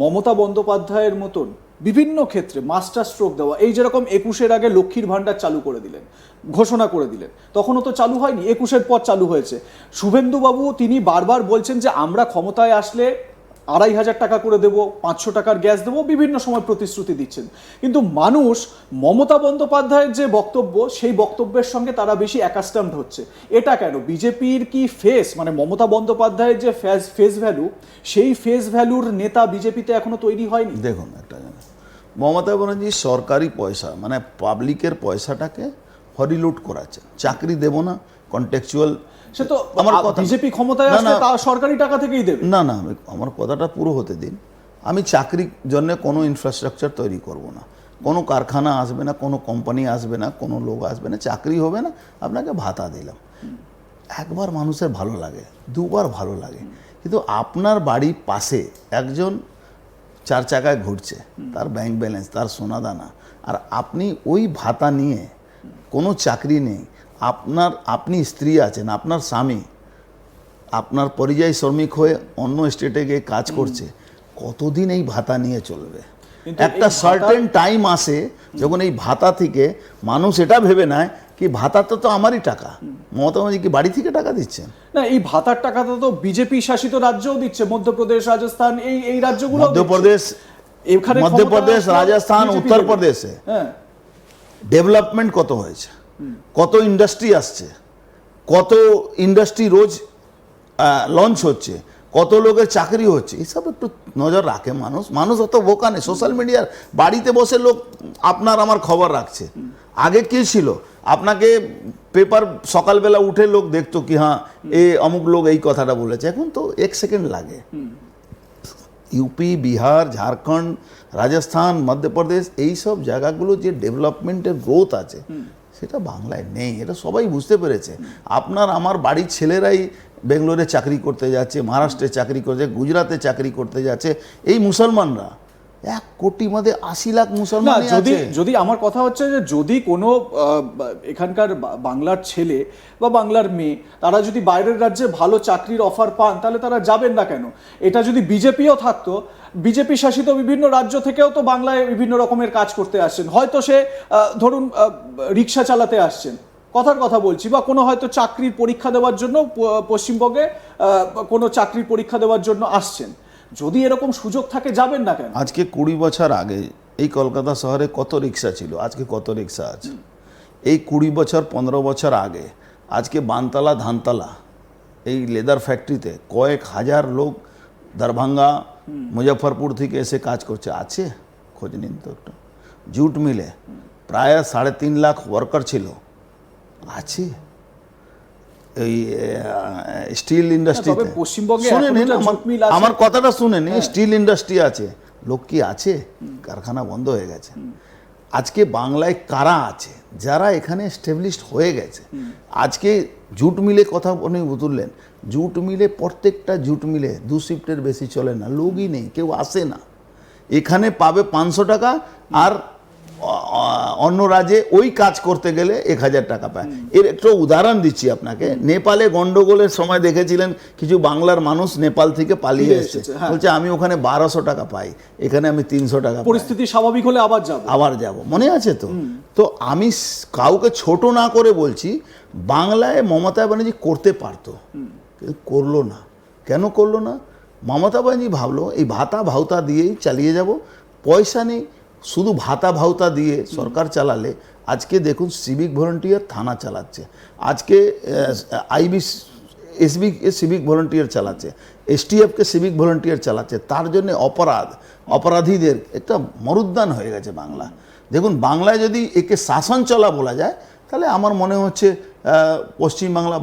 মমতা বন্দ্যোপাধ্যায়ের মতন বিভিন্ন ক্ষেত্রে মাস্টার স্ট্রোক দেওয়া, এই যেরকম একুশের আগে লক্ষ্মীর ভাণ্ডার চালু করে দিলেন, ঘোষণা করে দিলেন, তখনও তো চালু হয়নি, একুশের পর চালু হয়েছে। শুভেন্দুবাবু তিনি বারবার বলছেন যে আমরা ক্ষমতায় আসলে আড়াই হাজার টাকা করে দেবো, পাঁচশো টাকার গ্যাস দেবো, বিভিন্ন সময় প্রতিশ্রুতি দিচ্ছেন। কিন্তু মানুষ মমতা বন্দ্যোপাধ্যায়ের যে বক্তব্য, সেই বক্তব্যের সঙ্গে তারা বেশি অ্যাকাস্টামড হচ্ছে। এটা কেন? বিজেপির কি ফেস মানে মমতা বন্দ্যোপাধ্যায়ের যে ফেস ফেস ভ্যালু সেই ফেস ভ্যালুর নেতা বিজেপিতে এখনও তৈরি হয়নি? দেখুন একটা মমতা ব্যানার্জি সরকারি পয়সা মানে পাবলিকের পয়সাটাকে হরিলুট করাচ্ছে। চাকরি দেব না কন্টেকচুয়াল সে তো আমার কথা- বিজেপি ক্ষমতায় আসলে তা সরকারি টাকা থেকেই দেবে। না না আমি- আমার কথাটা পুরো হতে দিন। আমি চাকরির জন্য কোনো ইনফ্রাস্ট্রাকচার তৈরি করব না। কোনো কারখানা আসবে না কোনো কোম্পানি আসবে না কোনো লোক আসবে না চাকরি হবে না আপনাকে ভাতা দিলাম। একবার মানুষের ভালো লাগে দুবার ভালো লাগে। কিন্তু আপনার বাড়ির পাশে একজন চার চাকায় ঘুরছে তার ব্যাংক ব্যালেন্স তার সোনাদানা আর আপনি ওই ভাতা নিয়ে কোনো চাকরি নেই আপনার আপনি স্ত্রী আছেন আপনার স্বামী আপনার পরিযায়ী শ্রমিক হয়ে অন্য স্টেটে গিয়ে কাজ করছে কতদিন এই ভাতা নিয়ে চলবে? একটা সার্টেন টাইম আসে যখন এই ভাতা থেকে মানুষ এটা ভেবে নেয় কি ভাতা তো তো আমারই টাকা। মমতা ব্যানার্জি কি বাড়ি থেকে টাকা দিচ্ছেন? না এই ভাতার টাকাটা তো বিজেপি শাসিত রাজ্যও দিচ্ছে মধ্যপ্রদেশ রাজস্থান এই এই রাজ্যগুলো মধ্যপ্রদেশ এখানে মধ্যপ্রদেশ রাজস্থান উত্তরপ্রদেশে। হ্যাঁ ডেভেলপমেন্ট কত হয়েছে? কত ইন্ডাস্ট্রি আসছে, কত ইন্ডাস্ট্রি রোজ লঞ্চ হচ্ছে, কত লোকের চাকরি হচ্ছে এইসব একটু নজর রাখে মানুষ। মানুষ অত বোকা নেই। সোশ্যাল মিডিয়ার বাড়িতে বসে লোক আপনার আমার খবর রাখছে। আগে কি ছিল? আপনাকে পেপার সকালবেলা উঠে লোক দেখতো কি হ্যাঁ এ অমুক লোক এই কথাটা বলেছে। এখন তো এক সেকেন্ড লাগে। ইউপি বিহার ঝাড়খণ্ড রাজস্থান মধ্যপ্রদেশ এই সব জায়গাগুলো যে ডেভেলপমেন্টের গ্রোথ আছে সেটা বাংলায় নেই, এটা সবাই বুঝতে পেরেছে। আপনার, আমার বাড়ির ছেলেরাই বেঙ্গলোরে চাকরি করতে যাচ্ছে, মহারাষ্ট্রে চাকরি করতে গুজরাতে চাকরি করতে যাচ্ছে, এই মুসলমানরা। এক কোটি মধ্যে আশি লাখ মুসলমান যদি যদি আমার কথা হচ্ছে যে যদি কোনো এখানকার বাংলার ছেলে বা বাংলার মেয়ে তারা যদি বাইরের রাজ্যে ভালো চাকরির অফার পান তাহলে তারা যাবেন না কেন? এটা যদি বিজেপিও থাকতো বিজেপি শাসিত বিভিন্ন রাজ্য থেকেও তো বাংলায় বিভিন্ন রকমের কাজ করতে আসছেন। হয়তো সে ধরুন রিক্সা চালাতে আসছেন। কথার কথা বলছি বা কোনো হয়তো চাকরির পরীক্ষা দেওয়ার জন্য পশ্চিমবঙ্গে কোনো চাকরির পরীক্ষা দেওয়ার জন্য আসছেন। যদি এরকম সুযোগ থাকে, যাবেন না কেন? আজকে কুড়ি বছর আগে এই কলকাতা শহরে কত রিক্সা ছিল? আজকে কত রিক্সা আছে? এই কুড়ি বছর, পনেরো বছর আগে, আজকে বানতলা, ধানতলা, এই লেদার ফ্যাক্টরিতে কয়েক হাজার লোক দরভাঙ্গা, মুজফ্ফরপুর থেকে এসে কাজ করছে। আছে? খোঁজ নিন তো একটু। জুট মিলে। প্রায় সাড়ে তিন লাখ ওয়ার্কার ছিল। আছে? এই স্টিল ইন্ডাস্ট্রিতে পশ্চিমবঙ্গে আমার হ্যাঁ। কথাটা শুনে নিন স্টিল ইন্ডাস্ট্রি আছে। লোক কি আছে? কারখানা বন্ধ হয়ে গেছে। আজকে বাংলায় কারা আছে? যারা এখানে এস্টাবলিশড হয়ে গেছে। আজকে জুট মিলে কথা উনি তুললেন। জুট মিলে প্রত্যেকটা জুট মিলে দু শিফটের বেশি চলে না। লোকই নেই কেউ আসে না। এখানে পাবে পাঁচশো টাকা আর অন্য রাজ্যে ওই কাজ করতে গেলে এক হাজার টাকা পায়। এর একটা উদাহরণ দিচ্ছি আপনাকে। নেপালে গন্ডগোলের সময় দেখেছিলেন কিছু বাংলার মানুষ নেপাল থেকে পালিয়ে এসেছে। হ্যাঁ। বলছে আমি ওখানে বারোশো টাকা পাই এখানে আমি তিনশো টাকা পরিস্থিতি স্বাভাবিক হলে আবার যাব। আবার যাব। মনে আছে তো? তো আমি কাউকে ছোট না করে বলছি বাংলায় মমতা ব্যানার্জি করতে পারতো করল না। কেন করল না? মমতা ব্যানার্জি ভাবলো এই ভাতা ভাউতা দিয়েই চালিয়ে যাব পয়সা নেই শুধু ভাতা ভাউতা দিয়ে সরকার চালালে আজকে দেখুন সিভিক ভলেন্টিয়ার থানা চালাচ্ছে। আজকে আইবি এসবি সিভিক ভলেন্টিয়ার চালাচ্ছে এসটিএফকে সিভিক ভলেন্টিয়ার চালাচ্ছে, তার জন্য অপরাধ, অপরাধীদের একটা মরুদ্যান হয়ে গেছে বাংলা। দেখুন বাংলায় যদি একে শাসন চলা বলা যায়, তাহলে আমার মনে হচ্ছে পশ্চিমবাংলা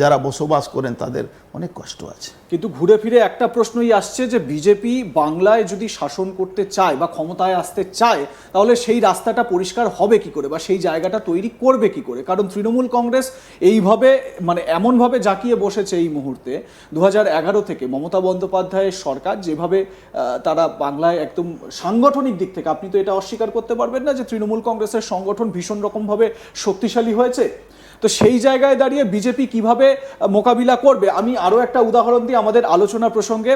যারা বসবাস করেন তাদের অনেক কষ্ট আছে। কিন্তু ঘুরে ফিরে একটা প্রশ্নই আসছে যে বিজেপি বাংলায় যদি শাসন করতে চায় বা ক্ষমতায় আসতে চায়, তাহলে সেই রাস্তাটা পরিষ্কার হবে কি করে বা সেই জায়গাটা তৈরি করবে কি করে? কারণ তৃণমূল কংগ্রেস এইভাবে মানে এমনভাবে জাঁকিয়ে বসেছে এই মুহূর্তে। দু থেকে মমতা বন্দ্যোপাধ্যায়ের সরকার যেভাবে তারা বাংলায় একদম সাংগঠনিক দিক থেকে, আপনি তো এটা অস্বীকার করতে পারবেন না যে তৃণমূল কংগ্রেসের সংগঠন ভীষণ রকমভাবে শক্তিশালী হয়েছে। তো সেই জায়গায় দাঁড়িয়ে বিজেপি কীভাবে মোকাবিলা করবে? আমি আরও একটা উদাহরণ দিই আমাদের আলোচনা প্রসঙ্গে।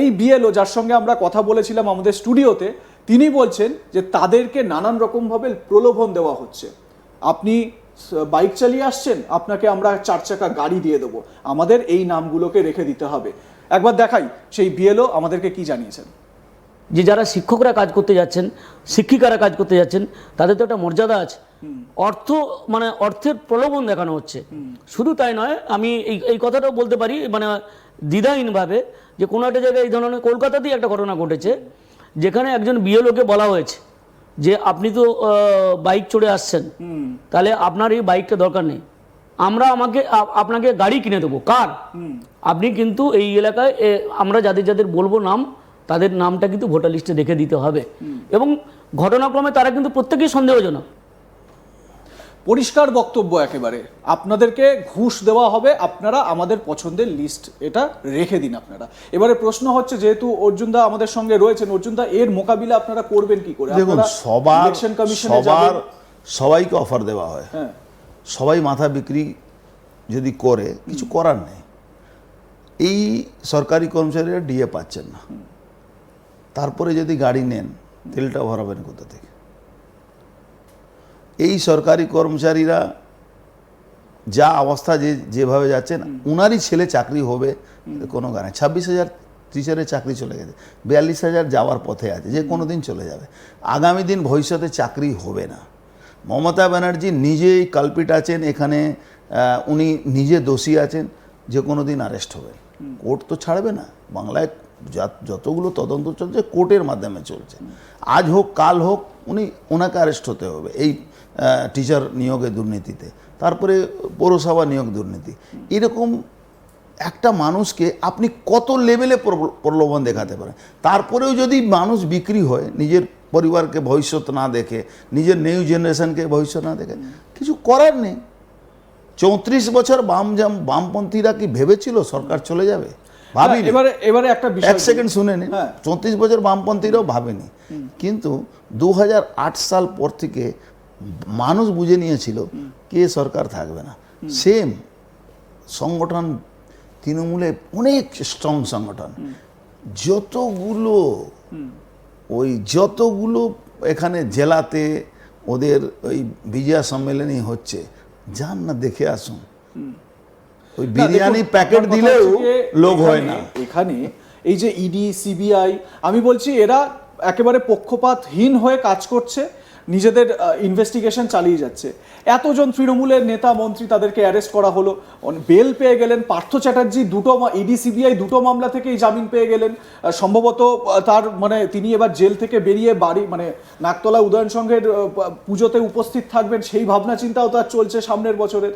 এই বিএলও যার সঙ্গে আমরা কথা বলেছিলাম আমাদের স্টুডিওতে, তিনি বলছেন যে তাদেরকে নানান রকমভাবে প্রলোভন দেওয়া হচ্ছে। আপনি বাইক চালিয়ে আসছেন, আপনাকে আমরা চার চাকা গাড়ি দিয়ে দেবো। আমাদের এই নামগুলোকে রেখে দিতে হবে। একবার দেখাই সেই বিএলও আমাদেরকে কি জানিয়েছেন। যে যারা শিক্ষকরা কাজ করতে যাচ্ছেন শিক্ষিকারা কাজ করতে যাচ্ছেন তাদের তো একটা মর্যাদা আছে। অর্থ মানে অর্থের প্রলোভন দেখানো হচ্ছে। শুধু তাই নয় আমি এই এই কথাটাও বলতে পারি মানে দ্বিধাহীনভাবে যে কোনো একটা জায়গায় এই ধরনের কলকাতাতেই একটা ঘটনা ঘটেছে যেখানে একজন বিএলওকে বলা হয়েছে যে আপনি তো বাইক চড়ে আসছেন। তাহলে আপনার এই বাইকটা দরকার নেই। আমরা আমাকে আপনাকে গাড়ি কিনে দেবো। কার? আপনি কিন্তু এই এলাকায় আমরা যাদের যাদের বলব নাম তাদের নামটা কিন্তু ভোটার লিস্টে রেখে দিতে হবে। এবং ঘটনাক্রমে তারা কিন্তু প্রত্যেকেই সন্দেহজনক। পরিষ্কার বক্তব্য একেবারে। আপনাদেরকে ঘুষ দেওয়া হবে আপনারা আমাদের পছন্দের লিস্ট এটা রেখে দিন আপনারা। এবারে প্রশ্ন হচ্ছে যেহেতু অর্জুনদা আমাদের সঙ্গে রয়েছেন অর্জুনদা এর মোকাবিলা আপনারা করবেন কি করে? দেখুন সবার ইলেকশন কমিশনে সবার সবাইকে অফার দেওয়া হয়। হ্যাঁ। সবাই মাথা বিক্রি যদি করে কিছু করার নেই। এই সরকারি কর্মচারীরা ডিএ পাচ্ছেন না। তারপরে যদি গাড়ি নেন তেলটা ভরাবেন কোথা থেকে? এই সরকারি কর্মচারীরা যা অবস্থা যে যেভাবে যাচ্ছেন উনারই ছেলে চাকরি হবে কোনো গানে ছাব্বিশ হাজার টিচারের চাকরি চলে গেছে বিয়াল্লিশ হাজার যাওয়ার পথে আছে যে কোনো দিন চলে যাবে। আগামী দিন ভবিষ্যতে চাকরি হবে না। মমতা ব্যানার্জি নিজেই কালপিট আছেন এখানে উনি নিজে দোষী আছেন যে কোনো দিন অ্যারেস্ট হবেন। কোর্ট তো ছাড়বে না বাংলায় যতগুলো তদন্ত চলছে, কোর্টের মাধ্যমে চলছে। আজ হোক, কাল হোক, উনি ওনাকে অ্যারেস্ট হতে হবে এই টিচার নিয়োগে দুর্নীতিতে। তারপরে পৌরসভা নিয়োগ দুর্নীতি। এরকম একটা মানুষকে আপনি কত লেভেলে প্রলোভন দেখাতে পারেন? তারপরেও যদি মানুষ বিক্রি হয়, নিজের পরিবারকে ভবিষ্যৎ না দেখে, নিজের নিউ জেনারেশনকে ভবিষ্যৎ না দেখে, কিছু করার নেই। চৌত্রিশ বছর বাম বামপন্থীরা কি ভেবেছিল সরকার চলে যাবে? ভাবি এবারে এবারে একটা এক সেকেন্ড শুনে নিন হ্যাঁ। চৌত্রিশ বছর বামপন্থীরাও ভাবেনি। কিন্তু দু হাজার আট সাল পর থেকে মানুষ বুঝে নিয়েছিল কে সরকার থাকবে না। সেম সংগঠন তৃণমূলে অনেক স্ট্রং সংগঠন। যতগুলো ওই যতগুলো এখানে জেলাতে ওদের ওই বিজয়া সম্মেলনী হচ্ছে যান না দেখে আসুন। ওই বিরিয়ানি প্যাকেট দিলেও হয় না। এখানে এই যে ইডি সিবিআই আমি বলছি এরা একেবারে পক্ষপাতহীন হয়ে কাজ করছে নিজেদের ইনভেস্টিগেশন চালিয়ে যাচ্ছে। এতজন তৃণমূলের নেতা মন্ত্রী তাদেরকে অ্যারেস্ট করা হলো। বেল পেয়ে গেলেন পার্থ চ্যাটার্জি দুটো ইডি সিবিআই দুটো মামলা থেকেই জামিন পেয়ে গেলেন। সম্ভবত তার মানে তিনি এবার জেল থেকে বেরিয়ে বাড়ি মানে নাকতলা উদয়ন সংঘের পুজোতে উপস্থিত থাকবেন সেই ভাবনা চিন্তাও তার চলছে সামনের বছরের।